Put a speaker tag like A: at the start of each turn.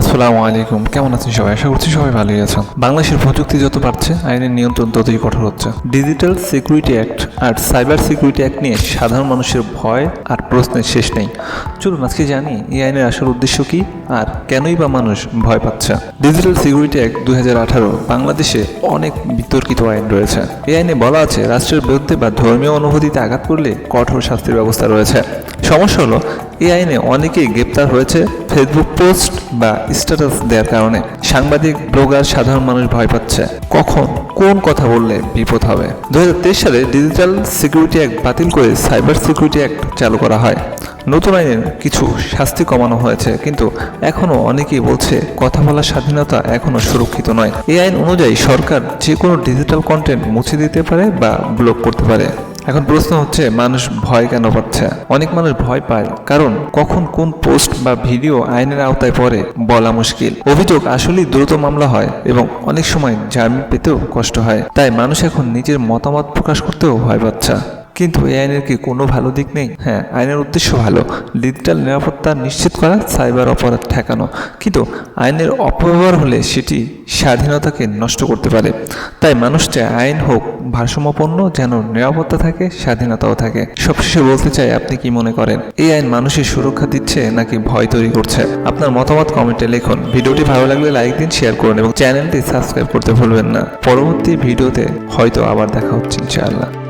A: আসসালামু আলাইকুম। কেমন আছেন সবাই? আশা করছি সবাই ভালোই আছেন। বাংলাদেশের প্রযুক্তি যত বাড়ছে, আইনের নিয়ন্ত্রণ ততই কঠোর হচ্ছে। ডিজিটাল সিকিউরিটি অ্যাক্ট আর সাইবার সিকিউরিটি অ্যাক্ট নিয়ে সাধারণ মানুষের ভয় আর প্রশ্নের শেষ নেই। চলুন, আজকে জানি এই আইনের আসল উদ্দেশ্য কি আর কেনই বা মানুষ ভয় পাচ্ছে। ডিজিটাল সিকিউরিটি অ্যাক্ট দুই হাজার আঠারো বাংলাদেশে অনেক বিতর্কিত আইন রয়েছে। এই আইনে বলা আছে, রাষ্ট্রের বিরুদ্ধে বা ধর্মীয় অনুভূতিতে আঘাত করলে কঠোর শাস্তির ব্যবস্থা রয়েছে। সমস্যা হলো এই আইনে অনেকেই গ্রেপ্তার হয়েছে ফেসবুক পোস্ট বা স্ট্যাটাস দেওয়ার কারণে। সাংবাদিক, ব্লগার, সাধারণ মানুষ ভয় পাচ্ছে। কখন কোন কথা বললে বিপদ হবে? দুহাজার তেইশ সালে ডিজিটাল সিকিউরিটি অ্যাক্ট বাতিল করে সাইবার সিকিউরিটি অ্যাক্ট চালু করা হয়। নতুন আইনের কিছু শাস্তি কমানো হয়েছে, কিন্তু এখনও অনেকেই বলছে কথা বলার স্বাধীনতা এখনও সুরক্ষিত নয়। এই আইন অনুযায়ী সরকার যে কোনো ডিজিটাল কন্টেন্ট মুছে দিতে পারে বা ব্লক করতে পারে। এখন প্রশ্ন হচ্ছে, মানুষ ভয় কেন পাচ্ছে? অনেক মানুষ ভয় পায়। কারণ কখন কোন পোস্ট বা ভিডিও আইনের আওতায় পড়ে বলা মুশকিল। অভিযোগ আসলেই দ্রুত মামলা হয় এবং অনেক সময় জামিন পেতেও কষ্ট হয়। তাই মানুষ এখন নিজের মতামত প্রকাশ করতেও ভয় পাচ্ছে। কিন্তু এই আইনের কি কোনো ভালো দিক নেই? হ্যাঁ আইনের উদ্দেশ্য ভালো। ডিজিটাল নিরাপত্তা নিশ্চিত করা সাইবার অপরাধ ঠেকানো। কিন্তু আইনের অপব্যবহার হলে সেটি স্বাধীনতাকে নষ্ট করতে পারে। তাই মানুষ চায় আইন হোক, ভারসাম্যপূর্ণ যেন নিরাপত্তা থাকে, স্বাধীনতাও থাকে। সবশেষে বলতে চাই, আপনি কি মনে করেন, এই আইন মানুষের সুরক্ষা দিচ্ছে নাকি ভয় তৈরি করছে? আপনার মতামত কমেন্টে লিখুন। ভিডিওটি ভালো লাগলে লাইক দিন, শেয়ার করুন এবং চ্যানেলটি সাবস্ক্রাইব করতে ভুলবেন না। পরবর্তী ভিডিওতে হয়তো আবার দেখা হচ্ছে, ইনশাআল্লাহ।